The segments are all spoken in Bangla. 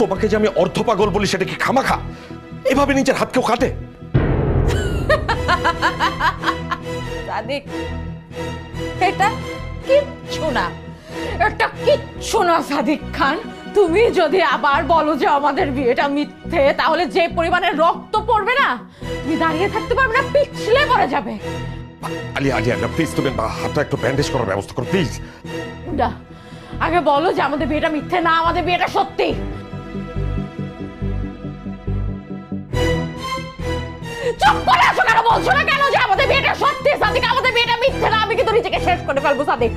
তোমাকে যে আমি অর্ধ পাগল বলি সেটা কি খামাখা? এভাবে নিজের হাত কেউ কাটে? সাদিক এটা কিচ্ছু না। এটা কিচ্ছু না সাদিক খান। তুমি যদি আবার বলো যে আমাদের বিয়েটা মিথ্যে তাহলে যে পরিমাণে রক্ত পড়বে না তুমি দাঁড়িয়ে থাকতে পারবে না পিছলে পড়ে যাবে। প্লিজ তুমি হাতটা একটু ব্যান্ডেজ করার ব্যবস্থা করো প্লিজ না আগে বলো যে আমাদের বিয়েটা মিথ্যে না আমাদের বিয়েটা সত্যি। চুপ করে আছো কেন? বলছো না কেন যে আমাদের বিয়েটা সত্যি? সাদিক আমাদের বিয়েটা মিথ্যে না। আমি কিন্তু নিজেকে শেষ করে ফেলব সাদিক।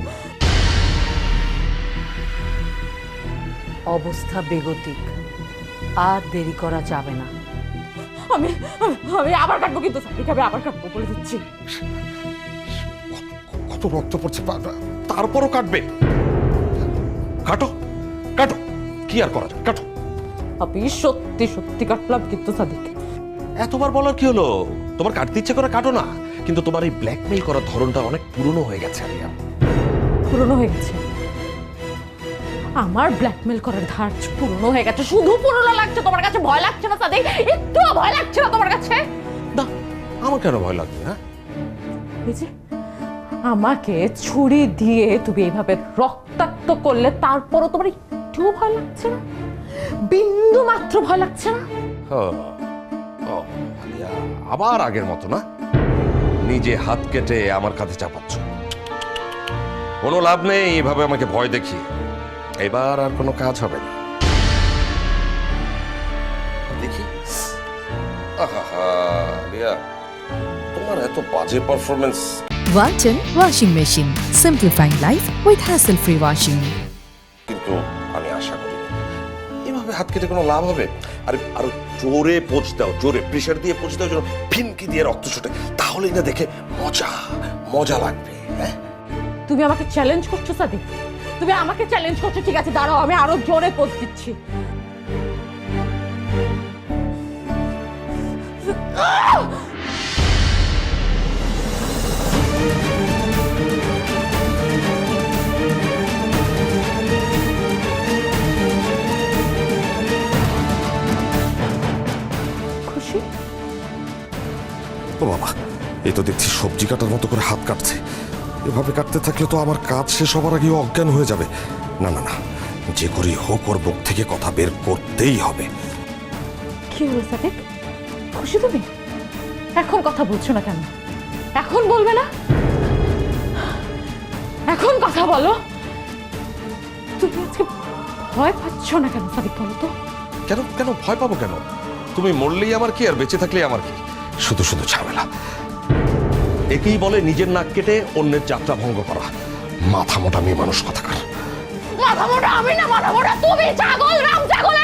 অবস্থা বেগতিক। আর দেরি করা যাবে না। আমি আমি- আবার কাটবো কিন্তু সাদিক আমি আবার কাটবো বলে দিচ্ছি। কত রক্ত পড়ছে তারপরও কাটবে। কাটো কাটো। কি আর করা যায়? কাটো। আমি সত্যি সত্যি কাটলাম কিন্তু সাদিক। এতবার বলার কি হলো? তোমার কাটতে ইচ্ছে করে কাটো না কিন্তু তোমার এই ব্ল্যাকমেইল করার ধরনটা অনেক পুরনো হয়ে গেছে আলিয়া। পুরনো হয়ে গেছে? আমার ব্ল্যাকমেল করার ধার পুরনো হয়ে গেছে। শুধু পুরনো লাগছে তোমার কাছে ভয় লাগছে না সাদিক? একটু ভয় লাগছে না তোমার কাছে? না আমার কেন ভয় লাগবে হ্যাঁ? এই যে আমাকে ছুরি দিয়ে তুমি এইভাবে রক্তাক্ত করলে তারপরও তোমার একটুও ভয় লাগছে না? বিন্দু মাত্র ভয় লাগছে না? ও, আলিয়া, আবার আগের মতো না? নিজে হাত কেটে আমার কাঁধে চাপাচ্ছ। কোনো লাভ নেই এভাবে আমাকে ভয় দেখিয়ে। এবার আর কোনো কাজ হবে না। দেখি। আলিয়া, তোমার এত বাজে performance Walton Washing Machine. Simplifying life with hassle-free washing. কিন্তু হাত কেটে কোনো লাভ হবে? আর, আরও জোরে পোচ দাও, জোরে প্রেশার দিয়ে পোচ দাও, যেন ফিনকি দিয়ে রক্ত ছোটে। তাহলেই না দেখে মজা মজা লাগবে হ্যাঁ? তুমি আমাকে চ্যালেঞ্জ করছ সাদিক তুমি আমাকে চ্যালেঞ্জ করছ, ঠিক আছে, দাঁড়াও, আমি আরও জোরে পোস্ট দিচ্ছি। খুশি? ও বাবা এ তো দেখছি সবজি কাটার মতো করে হাত কাটছে। এভাবে কাটতে থাকলে তো আমার কাজ শেষ হবার আগেও অজ্ঞান হয়ে যাবে। না না না যে করেই হোক ওর মুখ থেকে কথা বের করতেই হবে। কি হলো সাদিক? খুশি তুমি? এখন কথা বলছো না কেন? এখন বলবে না? এখন কথা বলো। তুমি আজকে ভয় পাচ্ছ না কেন সাদিক বলো তো? কেন কেন ভয় পাবো কেন? তুমি মরলেই আমার কি, আর বেঁচে থাকলেই আমার কি? শুধু শুধু ঝামেলা। একেই বলে নিজের নাক কেটে অন্যের যাত্রা ভঙ্গ করা। মাথা মোটা মেয়ে মানুষ কথাকার। মাথা মোটা আমি না, মাথা মোটা তুমি, ছাগল, রাম ছাগল